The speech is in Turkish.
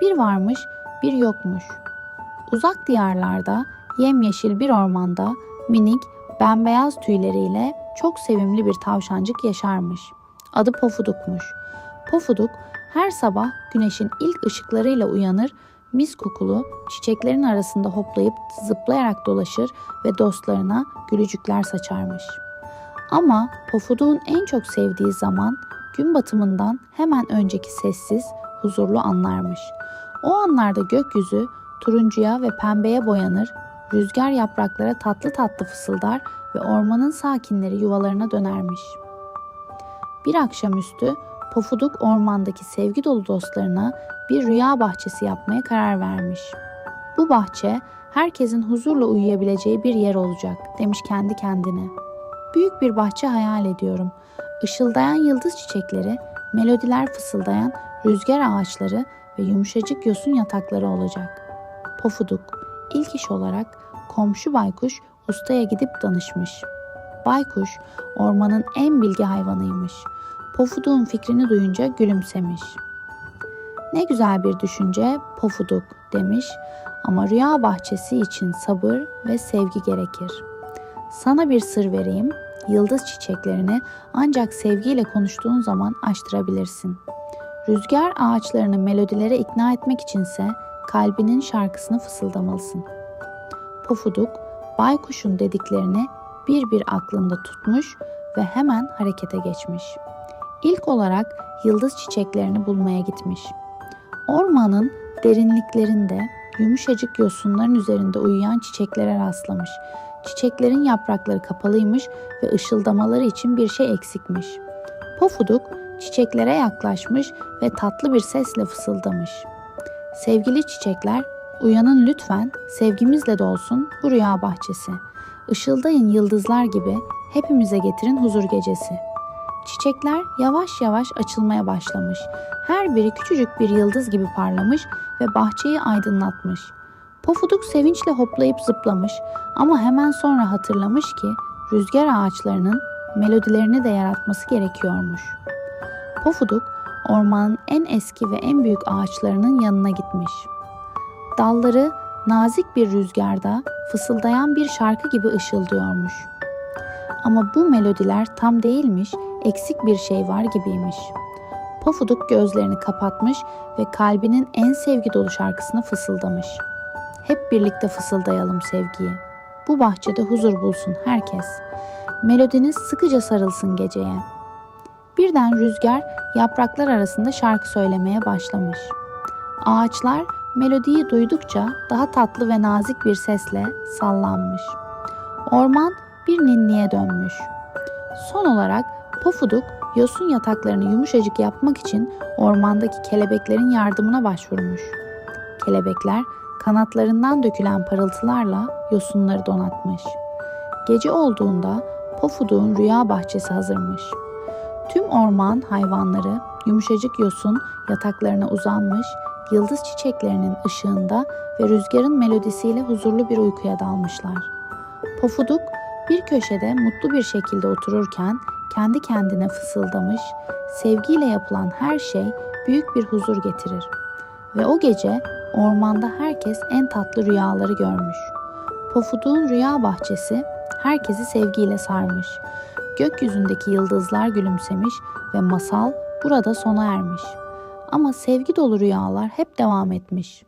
Bir varmış, bir yokmuş. Uzak diyarlarda, yemyeşil bir ormanda minik, bembeyaz tüyleriyle çok sevimli bir tavşancık yaşarmış. Adı Pofuduk'muş. Pofuduk her sabah güneşin ilk ışıklarıyla uyanır, mis kokulu çiçeklerin arasında hoplayıp zıplayarak dolaşır ve dostlarına gülücükler saçarmış. Ama Pofuduk'un en çok sevdiği zaman gün batımından hemen önceki sessiz, huzurlu anlarmış. O anlarda gökyüzü turuncuya ve pembeye boyanır, rüzgar yapraklara tatlı tatlı fısıldar ve ormanın sakinleri yuvalarına dönermiş. Bir akşamüstü Pofuduk ormandaki sevgi dolu dostlarına bir rüya bahçesi yapmaya karar vermiş. Bu bahçe herkesin huzurla uyuyabileceği bir yer olacak demiş kendi kendine. Büyük bir bahçe hayal ediyorum. Işıldayan yıldız çiçekleri, melodiler fısıldayan rüzgar ağaçları ve yumuşacık yosun yatakları olacak. Pofuduk ilk iş olarak komşu baykuş ustaya gidip danışmış. Baykuş ormanın en bilgi hayvanıymış. Pofuduk'un fikrini duyunca gülümsemiş. Ne güzel bir düşünce Pofuduk demiş ama rüya bahçesi için sabır ve sevgi gerekir. Sana bir sır vereyim. Yıldız çiçeklerini ancak sevgiyle konuştuğun zaman açtırabilirsin. Rüzgar ağaçlarını melodilere ikna etmek içinse kalbinin şarkısını fısıldamalısın. Pofuduk, baykuşun dediklerini bir bir aklında tutmuş ve hemen harekete geçmiş. İlk olarak yıldız çiçeklerini bulmaya gitmiş. Ormanın derinliklerinde yumuşacık yosunların üzerinde uyuyan çiçeklere rastlamış. Çiçeklerin yaprakları kapalıymış ve ışıldamaları için bir şey eksikmiş. Pofuduk çiçeklere yaklaşmış ve tatlı bir sesle fısıldamış. Sevgili çiçekler, uyanın lütfen, sevgimizle dolsun bu rüya bahçesi. Işıldayın yıldızlar gibi hepimize getirin huzur gecesi. Çiçekler yavaş yavaş açılmaya başlamış. Her biri küçücük bir yıldız gibi parlamış ve bahçeyi aydınlatmış. Pofuduk sevinçle hoplayıp zıplamış ama hemen sonra hatırlamış ki rüzgar ağaçlarının melodilerini de yaratması gerekiyormuş. Pofuduk ormanın en eski ve en büyük ağaçlarının yanına gitmiş. Dalları nazik bir rüzgarda fısıldayan bir şarkı gibi ışıldıyormuş. Ama bu melodiler tam değilmiş, eksik bir şey var gibiymiş. Pofuduk gözlerini kapatmış ve kalbinin en sevgi dolu şarkısını fısıldamış. Hep birlikte fısıldayalım sevgiyi. Bu bahçede huzur bulsun herkes. Melodiniz sıkıca sarılsın geceye. Birden rüzgar yapraklar arasında şarkı söylemeye başlamış. Ağaçlar melodiyi duydukça daha tatlı ve nazik bir sesle sallanmış. Orman bir ninniye dönmüş. Son olarak Pofuduk yosun yataklarını yumuşacık yapmak için ormandaki kelebeklerin yardımına başvurmuş. Kelebekler kanatlarından dökülen parıltılarla yosunları donatmış. Gece olduğunda Pofuduk'un rüya bahçesi hazırmış. Tüm orman hayvanları yumuşacık yosun yataklarına uzanmış, yıldız çiçeklerinin ışığında ve rüzgarın melodisiyle huzurlu bir uykuya dalmışlar. Pofuduk bir köşede mutlu bir şekilde otururken kendi kendine fısıldamış, sevgiyle yapılan her şey büyük bir huzur getirir. Ve o gece ormanda herkes en tatlı rüyaları görmüş. Pofuduk'un rüya bahçesi herkesi sevgiyle sarmış. Gökyüzündeki yıldızlar gülümsemiş ve masal burada sona ermiş. Ama sevgi dolu rüyalar hep devam etmiş.